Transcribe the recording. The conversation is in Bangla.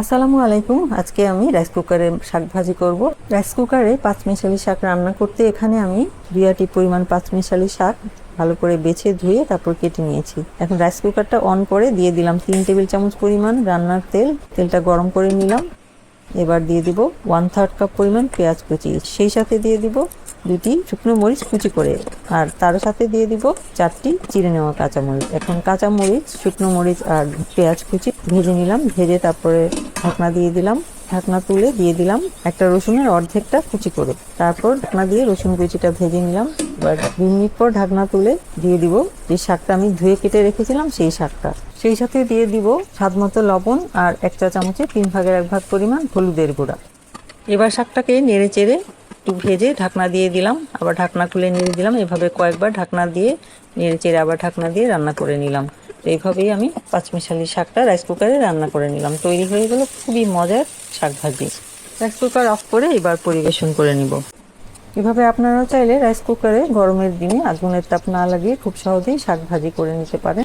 আসসালামু আলাইকুম। আজকে আমি রাইস কুকারে শাক ভাজি করব। রাইস কুকারে পাঁচ মিশালি শাক রান্না করতে এখানে আমি দুই আটি পরিমাণ পাঁচ মিশালি শাক ভালো করে বেছে ধুয়ে তারপর কেটে নিয়েছি। এখন রাইস কুকারটা অন করে দিয়ে দিলাম তিন টেবিল চামচ পরিমাণ রান্নার তেল। তেলটা গরম করে নিলাম। এবার দিয়ে দিব ওয়ান থার্ড কাপ পরিমাণ পেঁয়াজ কুচি। সেই সাথে দিয়ে দিব দুটি শুকনো মরিচ কুচি করে, আর তার সাথে দিয়ে দিব চারটি চিড়ে নেওয়া কাঁচামরিচ। এখন কাঁচামরিচ, শুকনো মরিচ আর পেঁয়াজ কুচি ভেজে নিলাম, ভেজে তারপরে ঢাকনা দিয়ে দিলাম। ঢাকনা তুলে দিয়ে দিলাম একটা রসুনের অর্ধেকটা কুচি করে। তারপর ঢাকনা দিয়ে রসুন কুচিটা ভেজে নিলাম। এবার দুই মিনিট পর ঢাকনা তুলে দিয়ে দিব। যে শাকটা আমি ধুয়ে কেটে রেখেছিলাম, সেই শাকটা। সেই সাথে দিয়ে দিব স্বাদ মতো লবণ আর এক চা চামচে তিন ভাগের এক ভাগ পরিমাণ হলুদের গুঁড়া। এবার শাকটাকে নেড়ে চেড়ে একটু ভেজে ঢাকনা দিয়ে দিলাম, আবার ঢাকনা খুলে নেড়ে দিলাম। এভাবে কয়েকবার ঢাকনা দিয়ে নেড়ে চেড়ে আবার ঢাকনা দিয়ে রান্না করে নিলাম। তো এইভাবেই আমি পাঁচমিশালি শাকটা রাইস কুকারে রান্না করে নিলাম। তৈরি হয়ে গেল খুবই মজার শাক ভাজি। রাইস কুকার অফ করে এবার পরিবেশন করে নিব। এভাবে আপনারা চাইলে রাইস কুকারে গরমের দিনে আগুনের তাপ না লাগিয়ে খুব সহজেই শাক ভাজি করে নিতে পারেন।